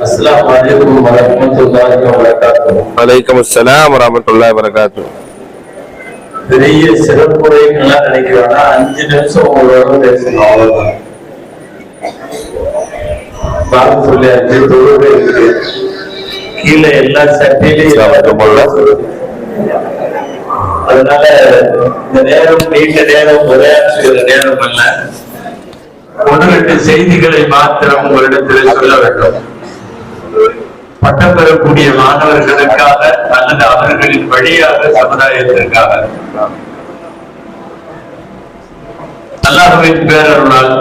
السلام عليكم ورحمة الله وبركاته வலைக்கம் அஸ்ஸலாம் வரமத்துல்லாஹி வரகாத்து பெரிய சிறப்புரைகள்லாம் நினைக்கிறோம்னா அஞ்சு நிமிஷம் உங்களோட பேசணும் அவ்வளவுதான் பாபு சொல்லியாச்சு தொழுகை இருக்கு கீழே எல்லா சட்டையிலையும் அதனால இந்த நேரம் நீண்ட நேரம் உரையாற்றுகிற நேரம் அல்ல ஒன்று ரெண்டு செய்திகளை மாத்திரம் உங்களிடத்தில் சொல்ல வேண்டும் பட்டம் பெறக்கூடிய மாணவர்களுக்காக அல்லது அவர்களின் வழியாக சமுதாயத்திற்காக. அல்லாஹுவின் பேரருளால்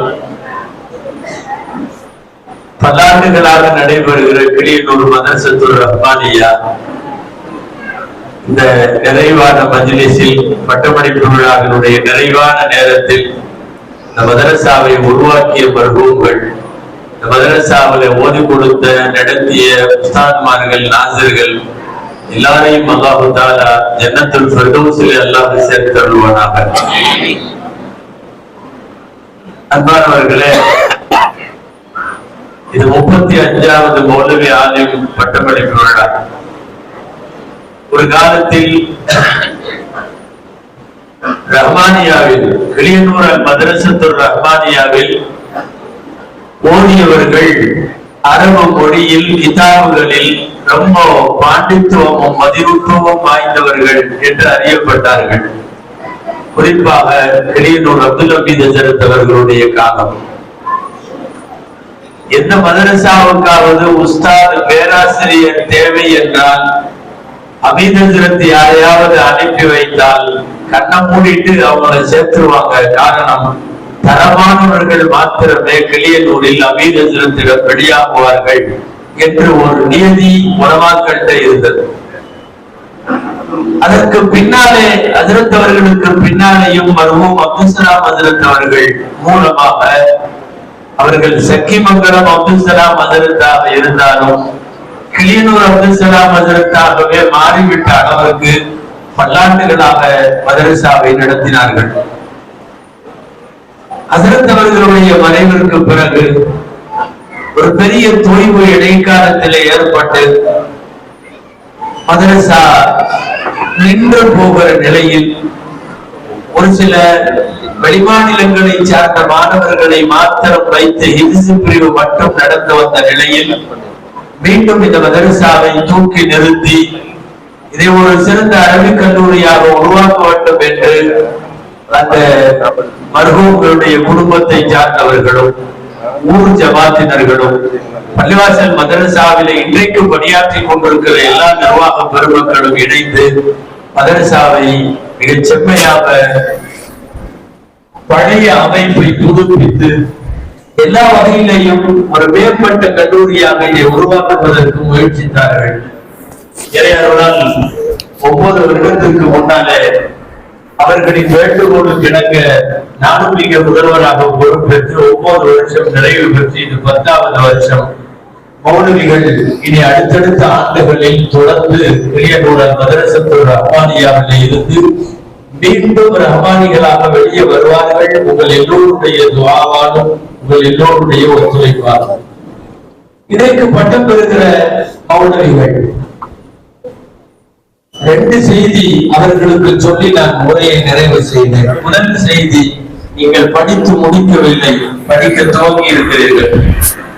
பல்லாண்டுகளாக நடைபெறுகிற கிளியனூர் மதரசத்துர் ரஹ்மானியா இந்த நிறைவான மஜ்லிஸில் பட்டமளிப்பு விழாவினுடைய நிறைவான நேரத்தில் இந்த மதரசாவை உருவாக்கிய மருகூங்கள் மதரசாவில ஓதி கொடுத்த நடத்திய உஸ்தாத்மார்கள் நாசர்கள் எல்லாரையும் அல்லாஹு தாலா ஜன்னத்துல் ஃபர்தௌஸில் அல்லாஹ் சேர்த்தருள்வானாக அன்பானவர்களே இது முப்பத்தி அஞ்சாவது மௌலவி ஆலயம் பட்டமளிப்பு விழா. ஒரு காலத்தில் ரஹ்மானியாவில் கிளியனூர் அல் ரஹ்மானியாவில் ஓதியவர்கள் அரபு மொழியில் கிதாபுகளில் ரொம்ப பாண்டித்துவமும் மதிநுட்பமும் வாய்ந்தவர்கள் என்று அறியப்பட்டார்கள். குறிப்பாக கிளியனூர் அப்துல் அபீத் ஹசரத் அவர்களுடைய காலம். எந்த மதரசாவுக்காவது உஸ்தாத் பேராசிரியர் தேவை என்றால் அமீதத்திரத்து யாரையாவது அனுப்பி வைத்தால் கண்ணை மூடிட்டு அவங்களை சேர்த்துருவாங்க. காரணம் தரமானவர்கள் மாத்திரமே கிளியனூரில் அமீதத்திரத்திடம் வெளியாகுவார்கள் என்று ஒரு நியதி உணவாக்கள்கிட்ட இருந்தது. அதற்கு பின்னாலே அதிரத் அவர்களுக்கு பின்னாலேயும் மருவும் அப்துசலாம் அதிரத் அவர்கள் மூலமாக அவர்கள் சக்கிமங்கலம் மங்கலம் சலாம் அதிரத்தாக இருந்தாலும் கிளியனூர் அப்துசலாம் அதிரத்தாகவே மாறிவிட்ட அளவுக்கு பல்லாண்டுகளாக மதரசாவை நடத்தினார்கள். அசரத்தவர்களுடைய மறைவிற்கு பிறகு ஒரு பெரிய தொய்வு இடைக்காலத்தில் ஏற்பட்டு மதரசா நின்று போகிற நிலையில் ஒரு சில வெளிமாநிலங்களை சார்ந்த மாணவர்களை மாத்திரம் வைத்து ஹிப்ஸ் பிரிவு மட்டும் நடந்து வந்த நிலையில் மீண்டும் இந்த மதரசாவை தூக்கி நிறுத்தி இதை ஒரு சிறந்த அரபிக் கல்லூரியாக உருவாக்க வேண்டும் என்று அந்த மருகங்களுடைய குடும்பத்தை சார்ந்தவர்களும் ஊர் ஜமாத்தினர்களும் பள்ளிவாசல் மதரசாவிலே இன்றைக்கு பணியாற்றி கொண்டிருக்கிற எல்லா நிர்வாக பெருமக்களும் இணைந்து மதரசாவை மிகச் செம்மையாக பழைய அமைப்பை புதுப்பித்து எல்லா வகையிலையும் ஒரு மேம்பட்ட கல்லூரியாக இதை உருவாக்குவதற்கு முயற்சித்தார்கள். இறையருளால் ஒவ்வொரு வருடத்திற்கு முன்னாலே அவர்களின் வேண்டுகோளுக்கு இணங்க நானும் மிக முதல்வராக பொறுப்பேற்று ஒன்பது வருஷம் நிறைவு பெற்று இது பத்தாவது வருஷம். மௌலவிகள் இனி அடுத்தடுத்த ஆண்டுகளில் தொடர்ந்து கிளியனூரல் மதரசத்தூர் ரஹ்மானியாவிலே இருந்து மீண்டும் ரஹ்மானிகளாக வெளியே வருவார்கள். உங்கள் எல்லோருடைய துவாவாலும் உங்கள் எல்லோருடைய ஒத்துழைப்பாலும். இதற்கு பட்டம் பெறுகிற மௌனவிகள் ரெண்டு செய்தி அவர்களுக்கு சொல்லி நான் உரையை நிறைவு செய்தேன். முதல் செய்தி நீங்கள் படித்து முடிக்கவில்லை படிக்க துவங்கி இருக்கிறீர்கள்.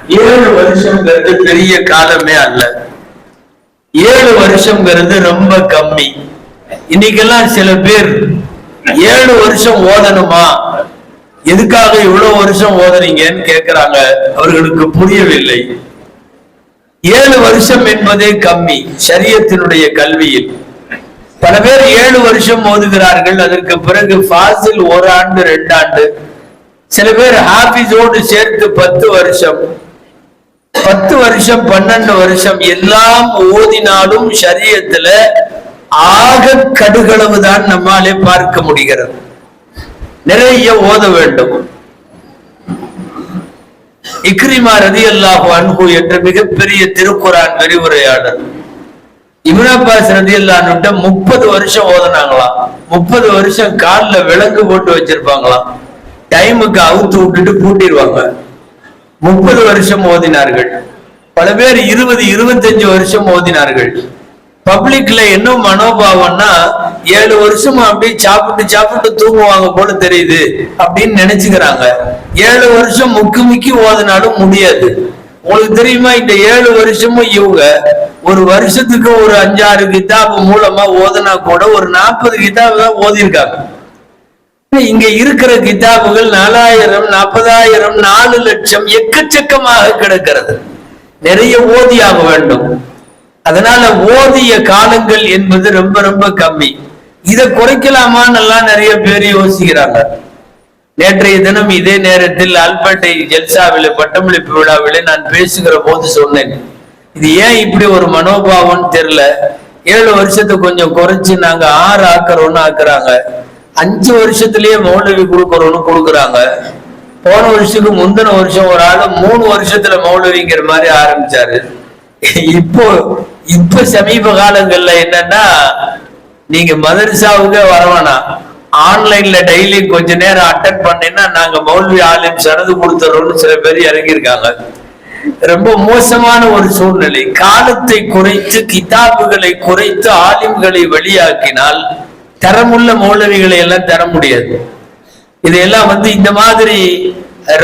ஏழு வருஷம்ங்கிறது பெரிய காலமே அல்ல. ஏழு வருஷம்ங்கிறது ரொம்ப கம்மி. இன்னைக்கெல்லாம் சில பேர் ஏழு வருஷம் ஓதணுமா? எதுக்காக இவ்வளவு வருஷம் ஓதுறீங்கன்னு கேட்கிறாங்க அவர்களுக்கு புரியவில்லை. ஏழு வருஷம் என்பதே கம்மி சரியத்தினுடைய கல்வியில். பல பேர் ஏழு வருஷம் ஓதுகிறார்கள் அதற்கு பிறகு ஃபாசில் ஒரு ஆண்டு ரெண்டு ஆண்டு. சில பேர் ஹாபிஸோடு சேர்த்து பத்து வருஷம். பத்து வருஷம் பன்னெண்டு வருஷம் எல்லாம் ஓதினாலும் சரியத்துல ஆக கடுகளவு தான் நம்மாலே பார்க்க முடிகிறது. நிறைய ஓத வேண்டும். இக்ரிமா ரதி அல்லாஹு அன்பு என்ற மிகப்பெரிய திருக்குறான் விரிவுரையாளர். இப்னு அப்பாஸ் முப்பது வருஷம் ஓதுனாங்களாம். முப்பது வருஷம் கால்ல விலங்கு போட்டு வச்சிருப்பாங்களாம். டைமுக்கு அவுத்து விட்டுட்டு பூட்டிடுவாங்க முப்பது வருஷம் ஓதினார்கள். பல பேர் இருபது இருபத்தஞ்சு வருஷம் ஓதினார்கள். பப்ளிக்ல என்ன மனோபாவம்னா ஏழு வருஷம் அப்படியே சாப்பிட்டு சாப்பிட்டு தூங்குவாங்க போல தெரியுது அப்படின்னு நினைச்சுக்கிறாங்க. ஏழு வருஷம் முக்கி முக்கி ஓதினாலும் முடியாது. உங்களுக்கு தெரியுமா இந்த ஏழு வருஷமும் இவங்க ஒரு வருஷத்துக்கு ஒரு அஞ்சாறு கிதாபு மூலமா ஓதுனா கூட ஒரு நாற்பது கிதாபு தான் ஓதிருக்காங்க இங்க இருக்கிற கிதாபுகள் நாலாயிரம் நாற்பதாயிரம் நாலு லட்சம் எக்கச்சக்கமாக கிடக்கிறது. நிறைய ஓதியாக வேண்டும். அதனால ஓதிய காலங்கள் என்பது ரொம்ப ரொம்ப கம்மி. இதை குறைக்கலாமான்னு எல்லாம் நிறைய பேர் யோசிக்கிறாங்க. நேற்றைய தினம் இதே நேரத்தில் அல்பட்டை ஜெல்சாவில பட்டமளிப்பு விழாவிலே நான் பேசுகிற போது சொன்னேன். இது ஏன் இப்படி ஒரு மனோபாவம்னு தெரியல? ஏழு வருஷத்தை கொஞ்சம் குறைச்சு நாங்க ஆறு ஆக்குறோம்னு ஆக்குறாங்க அஞ்சு வருஷத்துலயே மௌலவி கொடுக்கறோம்னு கொடுக்குறாங்க. போன வருஷத்துக்கு முந்தின வருஷம் ஒரு ஆளு மூணு வருஷத்துல மௌலவிங்கிற மாதிரி ஆரம்பிச்சாரு. இப்போ இப்ப சமீப காலங்கள்ல என்னன்னா நீங்க மதரசாவுக்கே வரவேணாம் ஆன்லைன்ல டெய்லி கொஞ்ச நேரம் அட்டன் பண்ணீங்கன்னா நாங்க மௌல்வி ஆலயம் சரது கொடுத்துறோம்னு சில பேர் இறங்கியிருக்காங்க. ரொம்ப மோசமான ஒரு சூழ்நிலை. காலத்தை குறைத்து கிதாபுகளை குறைத்து ஆலிம்களை வெளியாக்கினால் தரமுள்ள மௌலவிகளை எல்லாம் தர முடியாது. இதையெல்லாம் வந்து இந்த மாதிரி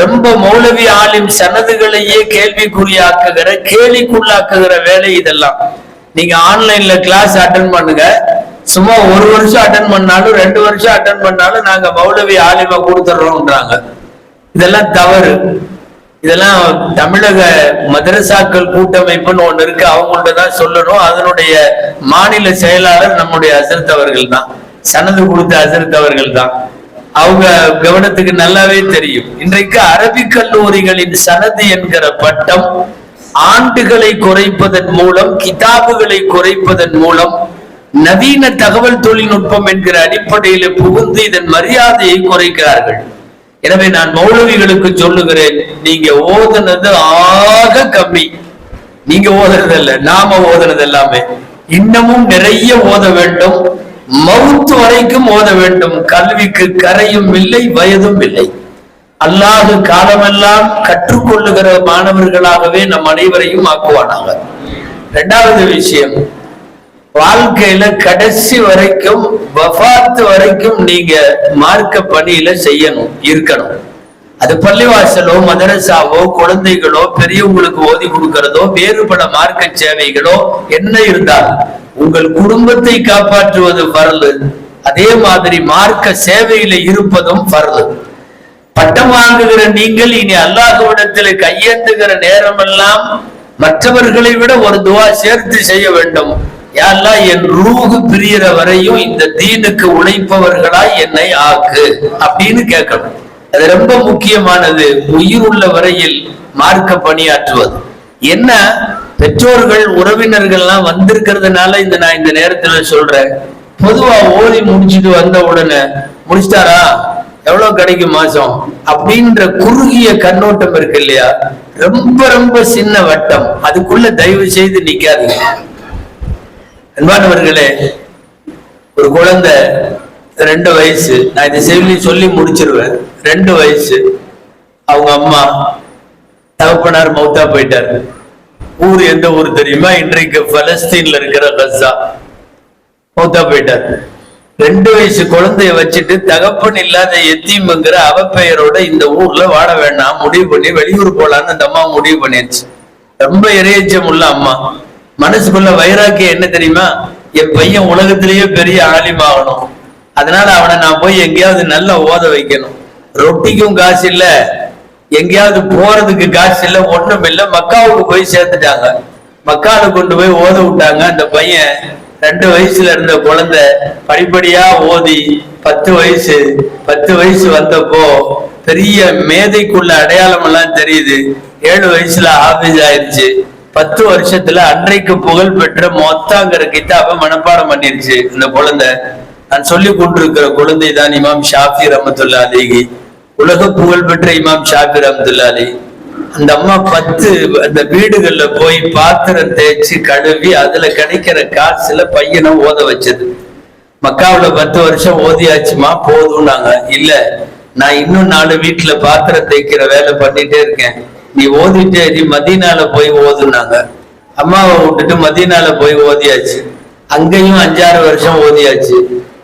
ரொம்ப மௌலவி ஆலிம் சனதுகளையே கேள்விக்குறியாக்குகிற கேலிக்குள்ளாக்குகிற வேலை இதெல்லாம். நீங்க ஆன்லைன்ல கிளாஸ் அட்டன் பண்ணுங்க. சும்மா ஒரு வருஷம் அட்டன் பண்ணாலும் ரெண்டு வருஷம் அட்டன் பண்ணாலும் நாங்க மௌலவி ஆலிமா கொடுத்துட்றோம்ன்றாங்க இதெல்லாம் தவறு. இதெல்லாம் தமிழக மதரசாக்கள் கூட்டமைப்புன்னு ஒண்ணு இருக்கு. அவங்கள்ட்ட தான் சொல்லணும். அதனுடைய மாநில செயலாளர் நம்முடைய அசரத் அவர்கள் தான். சனது கொடுத்த அசரத் அவர்கள் தான். அவங்க கவனத்துக்கு நல்லாவே தெரியும். இன்றைக்கு அரபிக் கல்லூரிகளின் சனது என்கிற பட்டம் ஆண்டுகளை குறைப்பதன் மூலம் கிதாபுகளை குறைப்பதன் மூலம் நவீன தகவல் தொழில்நுட்பம் என்கிற அடிப்படையில புகுந்து இதன் மரியாதையை குறைக்கிறார்கள். எனவே நான் மௌலவிகளுக்கு சொல்லுகிறேன் நீங்க ஓதுனது ஆக கம்மி. நீங்க ஓதுறது இல்ல நாம ஓதுனது எல்லாமே இன்னமும் நிறைய ஓத வேண்டும். மவுத்து வரைக்கும் ஓத வேண்டும். கல்விக்கு கரையும் இல்லை வயதும் இல்லை. அல்லாது காலமெல்லாம் கற்றுக்கொள்ளுகிற மாணவர்களாகவே நம் அனைவரையும் ஆக்குவானாங்க இரண்டாவது விஷயம் வாழ்க்கையில கடைசி வரைக்கும் வஃபாத்து வரைக்கும் நீங்க மார்க்க பணியில செய்யணும் இருக்கணும். அது பள்ளிவாசலோ மதரசாவோ குழந்தைகளோ பெரியவங்களுக்கு ஓதி கொடுக்கிறதோ வேறுபட மார்க்க சேவைகளோ என்ன இருந்தால் உங்கள் குடும்பத்தை காப்பாற்றுவது பரலு அதே மாதிரி மார்க்க சேவையில இருப்பதும் பரலு பட்டம் வாங்குகிற நீங்கள் இனி அல்லாஹுவிடத்தில் கையேந்துகிற நேரமெல்லாம் மற்றவர்களை விட ஒரு துவா சேர்த்து செய்ய வேண்டும். யாரெல்லாம் என் ரூகு பிரியற வரையும் இந்த தீனுக்கு உழைப்பவர்களாய் என்னை ஆக்கு அப்படின்னு கேட்கணும். அது ரொம்ப முக்கியமானது. உயிர் உள்ள வரையில் மார்க்க பணியாற்றுவது. என்ன? பெற்றோர்கள் உறவினர்கள்லாம் வந்திருக்கிறதுனால இந்த நான் இந்த நேரத்துல சொல்றேன். பொதுவா ஓதி முடிச்சிட்டு வந்த உடனே முடிச்சிட்டாரா? எவ்வளவு கிடைக்கும் மாசம்? அப்படின்ற குறுகிய கண்ணோட்டம் இருக்கு இல்லையா? ரொம்ப ரொம்ப சின்ன வட்டம். அதுக்குள்ள தயவு செய்து நிக்காதீங்க. அன்பானவர்களே ஒரு குழந்தை ரெண்டு வயசு நான் இந்த செய்தி சொல்லி முடிச்சிருவேன். ரெண்டு வயசு அவங்க அம்மா தகப்பனார் மௌத்தா போயிட்டார். ஊர் எந்த ஊர் தெரியுமா? இன்றைக்கு பலஸ்தீன்ல இருக்கிற கசா மௌத்தா போயிட்டார். ரெண்டு வயசு குழந்தைய வச்சுட்டு தகப்பன் இல்லாத எத்தீம்ங்கிற அவப்பெயரோட இந்த ஊர்ல வாழ வேண்டாம் முடிவு பண்ணி வெளியூர் போலான்னு அந்த அம்மா முடிவு பண்ணிருச்சு ரொம்ப இறையச்சம் உள்ள அம்மா. மனசுக்குள்ள வைராக்கியம் என்ன தெரியுமா? என் பையன் உலகத்திலேயே பெரிய ஆலிம் ஆகணும் அதனால அவனை நான் போய் எங்கேயாவது நல்லா ஓத வைக்கணும். ரொட்டிக்கும் காசு இல்ல. எங்கேயாவது போறதுக்கு காசு இல்ல. ஒண்ணும் இல்ல. மக்காவுக்கு போய் சேர்த்துட்டாங்க. மக்கால கொண்டு போய் ஓத விட்டாங்க. அந்த பையன் ரெண்டு வயசுல இருந்த குழந்தை படிப்படியா ஓதி பத்து வயசு பத்து வயசு வந்தப்போ பெரிய மேதைக்குள்ள அடையாளம் எல்லாம் தெரியுது. ஏழு வயசுல ஆபீஸ் ஆயிருச்சு. பத்து வருஷத்துல அன்றைக்கு புகழ் பெற்ற மொத்தாங்கிற கிதாப மனப்பாடம் பண்ணிருச்சு இந்த குழந்தை. நான் சொல்லி கொண்டிருக்கிற குழந்தை தான் இமாம் ஷாஃபி ரமத்துல்லா அலிகி உலக புகழ் பெற்ற இமாம் ஷாஃபி ரமத்துல்லா அலி அந்த அம்மா பத்து அந்த வீடுகள்ல போய் பாத்திரம் தேய்ச்சி கழுவி அதுல கிடைக்கிற காசுல பையனை ஓத வச்சது. மக்காவுல பத்து வருஷம் ஓதியாச்சுமா? போதும்னாங்க. இல்ல நான் இன்னும் நாலு வீட்டுல பாத்திரம் தேய்க்கிற வேலை பண்ணிட்டே இருக்கேன். நீ ஓதிட்டு நீ மதீனால போய் ஓதுனாங்க. அம்மாவை விட்டுட்டு மதியனால போய் ஓதியாச்சு. அங்கேயும் அஞ்சாறு வருஷம் ஓதியாச்சு.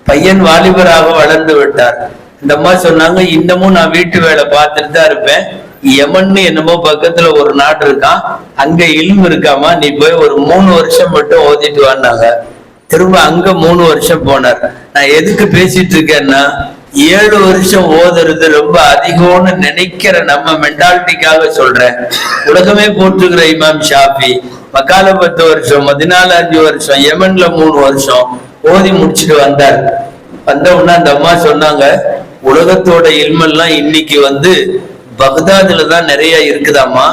பையன் வாலிபராக வளர்ந்து விட்டார். இந்த அம்மா சொன்னாங்க இன்னமும் நான் வீட்டு வேலை பார்த்துட்டு தான் இருப்பேன். யமன் என்னமோ பக்கத்துல ஒரு நாடு இருக்கான் அங்க இல்மு இருக்காமா நீ போய் ஒரு மூணு வருஷம் மட்டும் ஓதிட்டு வான்னாங்க. திரும்ப அங்க மூணு வருஷம் போனார். நான் எதுக்கு பேசிட்டு இருக்கேன்னா ஏழு வருஷம் ஓதுறது ரொம்ப அதிகம்னு நினைக்கிற நம்ம மென்டாலிட்டிக்காக சொல்றேன். உலகமே போற்றுகிற இமாம் ஷாஃபி மக்கால பத்து வருஷம் பதினாலு அஞ்சு வருஷம் யமன்ல மூணு வருஷம் ஓதி முடிச்சுட்டு வந்தார். வந்த உடனே அந்த அம்மா சொன்னாங்க உலகத்தோட இல்மெல்லாம் இன்னைக்கு வந்து பக்தாதுல தான் நிறைய இருக்குதாம்மா.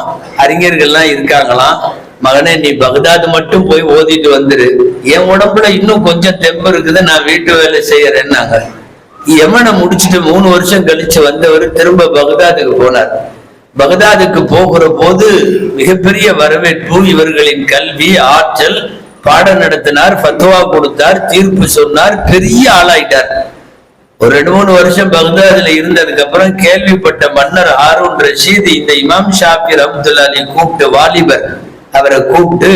அறிஞர்கள்லாம் இருக்காங்களாம். மகனே நீ பக்தாது மட்டும் போய் ஓதிட்டு வந்துரு. என் உடம்புல இன்னும் கொஞ்சம் தெம்பு இருக்குது நான் வீட்டு வேலை செய்யறேன்னாங்க. யமனை முடிச்சுட்டு மூணு வருஷம் கழிச்சு வந்தவர் திரும்ப பக்தாதுக்கு போனார். பக்தாதுக்கு போகிற போது மிகப்பெரிய வரவேற்பு இவர்களின் கல்வி ஆற்றல் பாடம் நடத்தினார் ஃபத்வா கொடுத்தார் தீர்ப்பு சொன்னார் பெரிய ஆளாயிட்டார். ஒரு ரெண்டு மூணு வருஷம் பக்தாதுல இருந்ததுக்கு அப்புறம் கேள்விப்பட்ட மன்னர் ஹாரூன் ரஷீத் இந்த இமாம் ஷாபி ரஹ்மத்துல்லாஹி கூப்பிட்டு வாலிபர் அவரை கூப்பிட்டு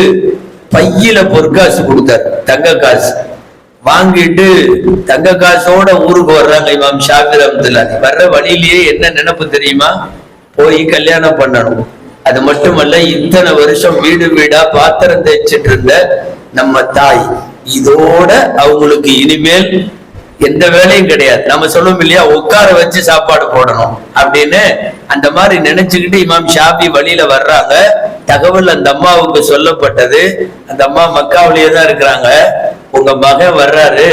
பையில பொற்காசு கொடுத்தார் தங்க காசு. வாங்கிட்டு தங்க காசோட ஊருக்கு வர்றாங்க இமாம் ஷாபி வர்ற வழியிலேயே என்ன நினைப்பு தெரியுமா? போய் கல்யாணம் பண்ணணும். அது மட்டுமல்ல இத்தனை வருஷம் வீடு வீடா பாத்திரம் தேய்ச்சிட்டு இருந்த நம்ம தாய் இதோட அவங்களுக்கு இனிமேல் எந்த வேலையும் கிடையாது. நம்ம சொல்லுவோம் இல்லையா உட்கார வச்சு சாப்பாடு போடணும் அப்படின்னு. அந்த மாதிரி நினைச்சுக்கிட்டு இமாம் ஷாபி வழியில வர்றாங்க. தகவல் அந்த அம்மாவுக்கு சொல்லப்பட்டது. அந்த அம்மா மக்காவிலேயே தான் இருக்கிறாங்க. உங்க மகன் வர்றாரு.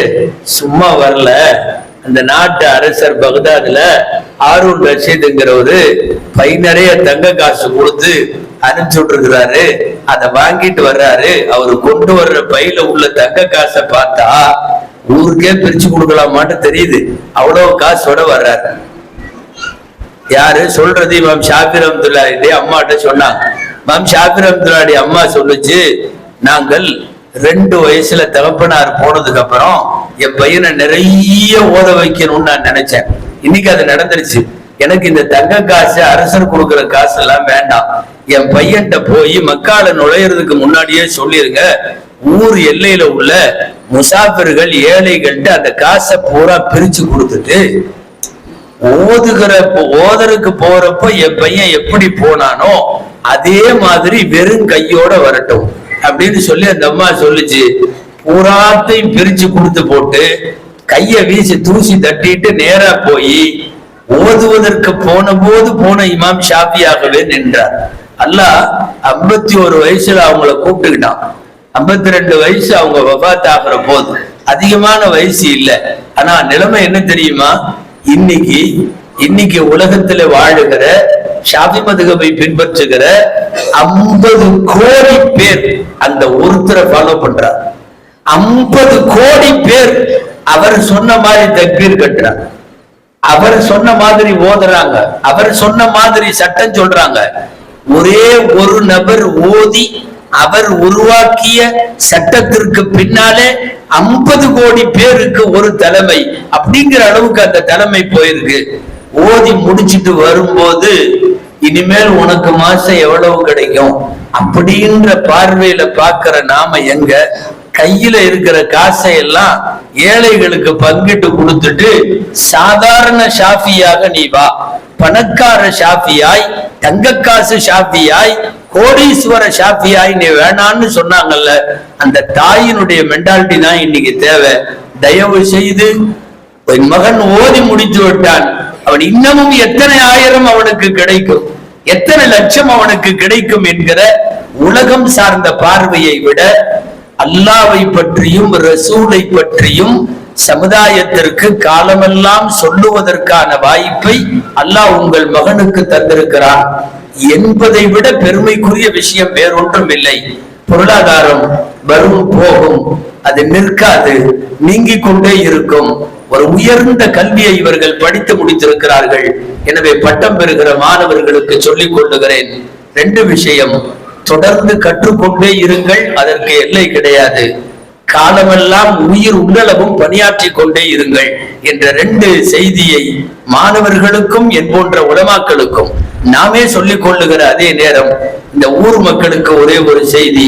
சும்மா வரல. அந்த நாட்டு அரசர் பகதாதுல ஆரூன் ரஷீதுங்கிறவரு பை நிறைய தங்க காசு கொடுத்து அனுப்பிச்சு விட்டுருக்கிறாரு. அதை வாங்கிட்டு வர்றாரு. அவரு கொண்டு வர்ற பையில உள்ள தங்க காசை பார்த்தா ஊருக்கே பிரிச்சு கொடுக்கலாமான்னு தெரியுது. அவ்வளவு காசோட வர்றாரு. யாரு? சொல்றது இமாம் ஷாபிர் அப்துல்லாடி அம்மாட்ட சொன்னாங்க மேம் ஷாபிர் அப்துல்லாடி அம்மா சொல்லுச்சு நாங்கள் ரெண்டு வயசுல தகப்பனார் போனதுக்கு அப்புறம் என் பையனை நிறைய ஓத வைக்கணும்னு நான் நினைச்சேன். இன்னைக்கு அது நடந்துருச்சு. எனக்கு இந்த தங்க காசு அரசர் கொடுக்கிற காசு எல்லாம் வேண்டாம். என் பையன்கிட்ட போய் மக்கால நுழையிறதுக்கு முன்னாடியே சொல்லிருங்க. ஊர் எல்லையில உள்ள முசாஃபிர்கள் ஏழைகள்ட்ட அந்த காசை பூரா பிரிச்சு கொடுத்துட்டு ஓதுகிற ஓதருக்கு போறப்ப என் பையன் எப்படி போனானோ அதே மாதிரி வெறும் கையோட வரட்டும். அப்படின்னு சொல்லி அந்த அம்மா சொல்லுச்சு. பூராத்தையும் பிரிச்சு கொடுத்து போட்டு கைய வீசி தூசி தட்டிட்டு நேரா போய் ஓதுவதற்கு போன போது போன இமாம் ஷாஃபியாகவே நின்றார். அல்லாஹ் ஐம்பத்தி ஒரு வயசுல அவங்கள கூப்பிட்டுக்கிட்டான். ஐம்பத்தி ரெண்டு வயசு அவங்க வபாத் ஆகிற போது. அதிகமான வயசு இல்ல. ஆனா நிலைமை என்ன தெரியுமா? இன்னைக்கு இன்னைக்கு உலகத்துல வாழுகிற ஷாஃபி மதுகபை பின்பற்றுகிற ஐம்பது கோடி பேர் அந்த ஒருத்தரை ஃபாலோ பண்றார். ஐம்பது கோடி பேர் அவர் சொன்ன மாதிரி தக்பீர் கட்டுறாங்க அவர் சொன்ன மாதிரி ஓதுறாங்க. அவர் சொன்ன மாதிரி சட்டம் சொல்றாங்க. ஒரே ஒரு நபர் ஓதி அவர் உருவாக்கிய சட்டத்திற்கு பின்னாலே ஐம்பது கோடி பேருக்கு ஒரு தலைமை அப்படிங்கிற அளவுக்கு அந்த தலைமை போயிருக்கு. ஓதி முடிச்சிட்டு வரும்போது இனிமேல் உனக்கு மாசம் எவ்வளவு கிடைக்கும்? அப்படின்ற பார்வையில பாக்குற நாம எங்க? கையில இருக்கிற காசை எல்லாம் ஏழைகளுக்கு பங்கிட்டு கொடுத்துட்டு சாதாரண ஷாஃபியாக நீ வா. பணக்கார ஷாஃபியாய் தங்கக்காசு ஷாஃபியாய் கோடீஸ்வர ஷாஃபியாய் நீ வேணான்னு சொன்னாங்கல்ல. அந்த தாயினுடைய மென்டாலிட்டி தான் இன்னைக்கு தேவை. தயவு செய்து என் மகன் ஓதி முடித்து விட்டான். அவன் இன்னமும் எத்தனை ஆயிரம் அவனுக்கு கிடைக்கும்? எத்தனை லட்சம் அவனுக்கு கிடைக்கும் என்கிற உலகம் சார்ந்த பார்வையை விட அல்லாவை பற்றியும் ரசூலை பற்றியும் சமுதாயத்திற்கு காலமெல்லாம் சொல்லுவதற்கான வாய்ப்பை அல்லாஹ் உங்கள் மகனுக்கு தந்திருக்கிறான். என்பதை விட பெருமைக்குரிய விஷயம் வேறொன்றும் இல்லை. பொருளாதாரம் வரும் போகும். அது நிற்காது. நீங்கிக் கொண்டே இருக்கும். ஒரு உயர்ந்த கல்வியை இவர்கள் படித்து முடித்திருக்கிறார்கள். எனவே பட்டம் பெறுகிற மாணவர்களுக்கு சொல்லிக் கொள்ளுகிறேன். ரெண்டு விஷயம். தொடர்ந்து கற்றுக்கொண்டே இருங்கள் அதற்கு எல்லை கிடையாது. காலமெல்லாம் உயிர் உள்ளளவும் பணியாற்றி கொண்டே இருங்கள் என்ற ரெண்டு செய்தியை மாணவர்களுக்கும் என் போன்ற உலமாக்களுக்கும் நாமே சொல்லிக் கொள்ளுகிற அதே நேரம். இந்த ஊர் மக்களுக்கு ஒரே ஒரு செய்தி.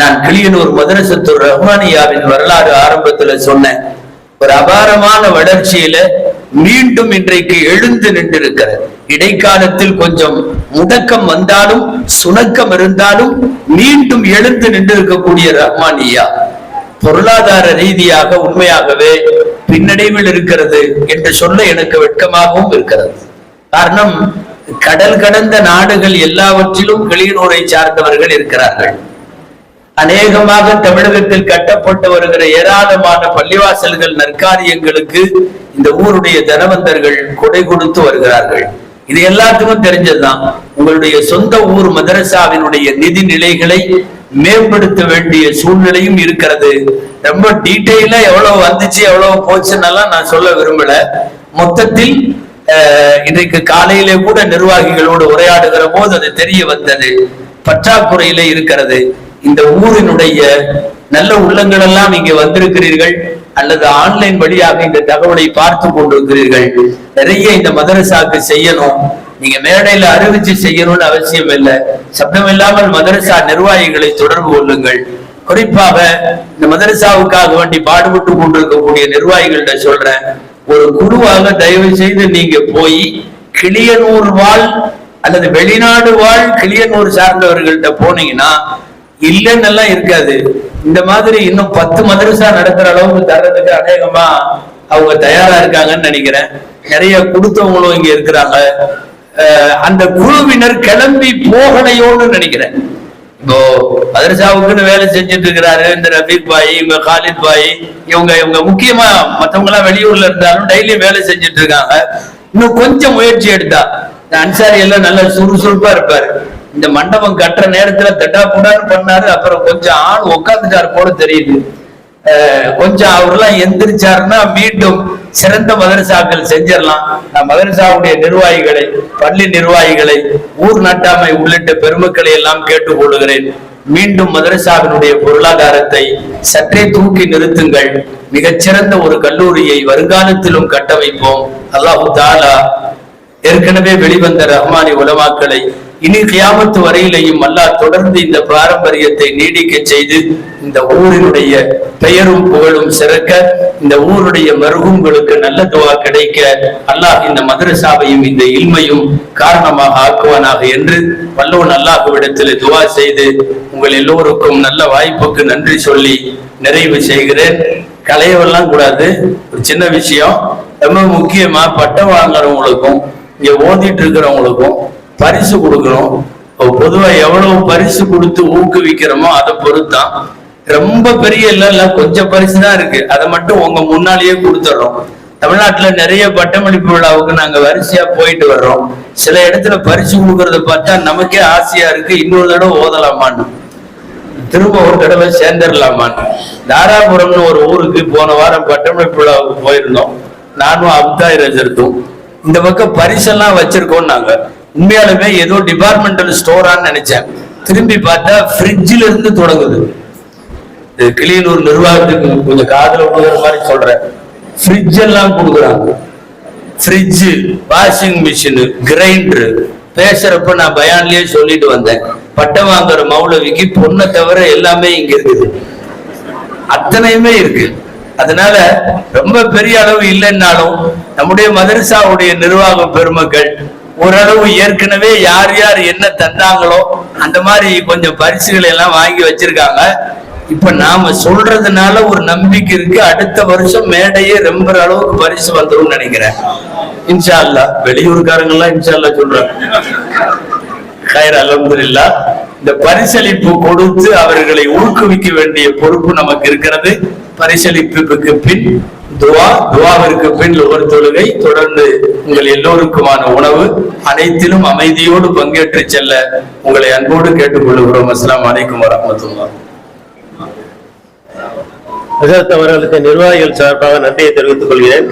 நான் கிளியனூர் மதரசத்துர் ரஹ்மானியாவின் வரலாறு ஆரம்பத்துல சொன்னேன். ஒரு அபாரமான வளர்ச்சியில மீண்டும் இன்றைக்கு எழுந்து நின்றிருக்கிறது. இடைக்காலத்தில் கொஞ்சம் முடக்கம் வந்தாலும் சுணக்கம் இருந்தாலும் மீண்டும் எழுந்து நின்றிருக்கக்கூடிய ரஹ்மானியா பொருளாதார ரீதியாக உண்மையாகவே பின்னடைவில் இருக்கிறது என்று சொல்ல எனக்கு வெட்கமாகவும் இருக்கிறது. காரணம் கடல் கடந்த நாடுகள் எல்லாவற்றிலும் கிளியனூரை சார்ந்தவர்கள் இருக்கிறார்கள். அநேகமாக தமிழகத்தில் கட்டப்பட்டு வருகிற ஏராளமான பள்ளிவாசல்கள் நற்காரியங்களுக்கு இந்த ஊருடைய தனவந்தர்கள் கொடை கொடுத்து வருகிறார்கள். இது எல்லாத்துக்கும் தெரிஞ்சதுதான். உங்களுடைய சொந்த ஊர் மதரசாவினுடைய நிதி நிலைகளை மேம்படுத்த வேண்டிய சூழ்நிலையும் இருக்கிறது. ரொம்ப டீட்டெயிலா எவ்வளவு வந்துச்சு எவ்வளவு போச்சுன்னெல்லாம் நான் சொல்ல விரும்பல. மொத்தத்தில் அஹ், இன்றைக்கு காலையிலே கூட நிர்வாகிகளோடு உரையாடுகிற போது அது தெரிய வந்தது. பற்றாக்குறையிலே இருக்கிறது. இந்த ஊரினுடைய நல்ல உள்ளங்கள் எல்லாம் இங்கே வந்திருக்கிறீர்கள் அல்லது ஆன்லைன் வழியாக இந்த தகவலை பார்த்து கொண்டிருக்கிறீர்கள். நிறைய இந்த மதரசாக்கு செய்யணும். நீங்க மேடையில அறிவிச்சு செய்யணும்னு அவசியம் இல்லை. சப்தம் இல்லாமல் மதரசா நிர்வாகிகளை தொடர்பு கொள்ளுங்கள். குறிப்பாக இந்த மதரசாவுக்காக வேண்டி பாடுபட்டு கொண்டிருக்கக்கூடிய நிர்வாகிகள்கிட்ட சொல்றேன். ஒரு குழுவாக தயவு செய்து நீங்க போய் கிளியனூர் வாழ் அல்லது வெளிநாடு வாழ் கிளியனூர் சார்ந்தவர்கள்ட்ட போனீங்கன்னா இல்லைன்னு எல்லாம் இருக்காது. இந்த மாதிரி இன்னும் பத்து மதரசா நடத்துற அளவுக்கு தர்றதுக்கு அநேகமா அவங்க தயாரா இருக்காங்கன்னு நினைக்கிறேன். நிறைய கொடுத்தவங்களும் இங்க இருக்கிறாங்க. அஹ் அந்த குழுவினர் கிளம்பி போகலையோன்னு நினைக்கிறேன். இப்போ மதரசாவுக்குன்னு வேலை செஞ்சுட்டு இருக்கிறாரு இந்த ரபீக் பாய் இவங்க காலித் பாய் இவங்க இவங்க முக்கியமா மத்தவங்க எல்லாம் வெளியூர்ல இருந்தாலும் டெய்லியும் வேலை செஞ்சுட்டு இருக்காங்க. இன்னும் கொஞ்சம் முயற்சி எடுத்தா இந்த அன்சாரி எல்லாம் நல்ல சுறுசுறுப்பா இருப்பாரு. இந்த மண்டபம் கட்டுற நேரத்துல தட்டா புடான்னு பண்ணாரு. அப்புறம் கொஞ்சம் ஆள் உட்காந்துட்டாரு போல தெரியுது. அஹ் கொஞ்சம் அவர்லாம் எந்திரிச்சாருன்னா மீண்டும் சிறந்த மதரசாக்கள் செஞ்சிடலாம். நான் மதரசாவுடைய நிர்வாகிகளை பள்ளி நிர்வாகிகளை ஊர் நாட்டாமை உள்ளிட்ட பெருமக்களை எல்லாம் கேட்டுக் கொள்கிறேன். மீண்டும் மதரசாவினுடைய பொருளாதாரத்தை சற்றே தூக்கி நிறுத்துங்கள். மிகச்சிறந்த ஒரு கல்லூரியை வருங்காலத்திலும் கட்ட வைப்போம் அல்லாஹு தாலா ஏற்கனவே வெளிவந்த ரஹ்மானி உலமாக்களை இனி கியாமத்து வரையிலையும் அல்லாஹ் தொடர்ந்து இந்த பாரம்பரியத்தை நீடிக்க செய்து இந்த ஊரினுடைய பெயரும் புகழும் சிறக்க இந்த ஊருடைய மருகுங்களுக்கு நல்ல துவா கிடைக்க அல்லாஹ் இந்த மதரசாவையும் இந்த இல்மையும் காரணமாக ஆக்குவானாக என்று வல்லவன் அல்லாஹுவிடத்தில் துவா செய்து உங்கள் எல்லோருக்கும் நல்ல வாய்ப்புக்கு நன்றி சொல்லி நிறைவு செய்கிறேன். கலையவெல்லாம் கூடாது. ஒரு சின்ன விஷயம் ரொம்ப முக்கியமா பட்டம் வாங்குறவங்களுக்கும் இங்க ஓதிட்டு இருக்கிறவங்களுக்கும் பரிசு கொடுக்கணும். பொதுவா எவ்வளவு பரிசு கொடுத்து ஊக்குவிக்கிறோமோ அதை பொறுத்தான். ரொம்ப பெரிய இல்ல இல்ல கொஞ்சம் பரிசு தான் இருக்கு. அதை மட்டும் உங்க முன்னாலேயே கொடுத்துட்றோம் தமிழ்நாட்டுல நிறைய பட்டமளிப்பு விழாவுக்கு நாங்க வரிசையா போயிட்டு வர்றோம். சில இடத்துல பரிசு கொடுக்கறத பார்த்தா நமக்கே ஆசையா இருக்கு. இன்னொரு தடவை ஓதலாமான்னு. திரும்ப ஒரு தடவை சேர்ந்துடலாமான்னு. தாராபுரம்னு ஒரு ஊருக்கு போன வாரம் பட்டமளிப்பு விழாவுக்கு போயிருந்தோம். நானும் அப்தாய் ரஜர்த்தும் இந்த பக்கம் பரிசெல்லாம் வச்சிருக்கோம் நாங்க. உண்மையாலுமே ஏதோ டிபார்ட்மெண்டல் ஸ்டோரான்னு நினைச்சேன். திரும்பி பார்த்தா ஃப்ரிட்ஜில் இருந்து தொடங்குது. இது கிளியனூர் நிர்வாகத்துக்கு கொஞ்சம் காதல விழுகிற மாதிரி சொல்றேன். ஃப்ரிட்ஜ் எல்லாம் கொடுக்குறாங்க. ஃப்ரிட்ஜ் வாஷிங் மிஷின் கிரைண்டரு பேசுறப்ப நான் பயான்லயே சொல்லிட்டு வந்தேன். பட்டம் வாங்குற மௌலவிக்கு பொண்ணை தவிர எல்லாமே இங்க இருக்குது. அத்தனையுமே இருக்கு. அதனால ரொம்ப பெரிய அளவு இல்லைன்னாலும் நம்முடைய மதரசாவுடைய நிர்வாக பெருமக்கள் ஓரளவு ஏற்கனவே யார் யார் என்ன தந்தாங்களோ அந்த மாதிரி கொஞ்சம் பரிசுகளை எல்லாம் வாங்கி வச்சிருக்காங்க. இப்ப நாம சொல்றதுனால ஒரு நம்பிக்கை இருக்கு. அடுத்த வருஷம் மேடையே ரொம்ப அளவுக்கு பரிசு வந்துடும் நினைக்கிறேன். இன்ஷா அல்லாஹ் வெளியூர்காரங்க எல்லாம் இன்ஷா அல்லா சொல்றாங்க. கயர் அலமதுல்லா இந்த பரிசளிப்பு கொடுத்து அவர்களை ஊக்குவிக்க வேண்டிய பொறுப்பு நமக்கு இருக்கிறது. பரிசளிப்புக்கு பின் துவா துவாவிற்கு பின் ஒரு தொழுகை தொடர்ந்து உங்கள் எல்லோருக்குமான உணவு அனைத்திலும் அமைதியோடு பங்கேற்று செல்ல உங்களை அன்போடு கேட்டுக்கொள்கிறோம். அஸ்லாம் அலைக்கும் வரஹ்மத்துல்லாஹ். அவர்களுக்கு நிர்வாகிகள் சார்பாக நன்றியை தெரிவித்துக் கொள்கிறேன்.